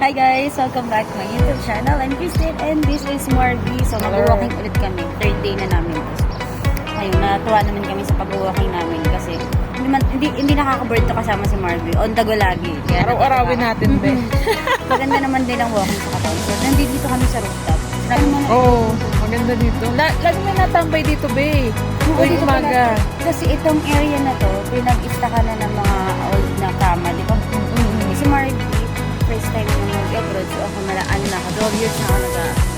Hi guys! Welcome back to my YouTube channel. I'm Christine and this is Marby. So mag-walking ulit kami. Third day na namin. Ayun, natuwa naman kami sa pag-walking namin kasi hindi, man, hindi, hindi nakaka-board to kasama si Marby. On the go lagi. Araw-arawin natin, be. Maganda naman din ang walking sa katawan. So nandito kami sa rooftop. Sabi mo na, Oo, maganda dito. La lagi may natambay dito, be. Oo, Tuwing dito umaga. pala. Kasi itong area na to, pinag-istakan na ng 那还找李强那个。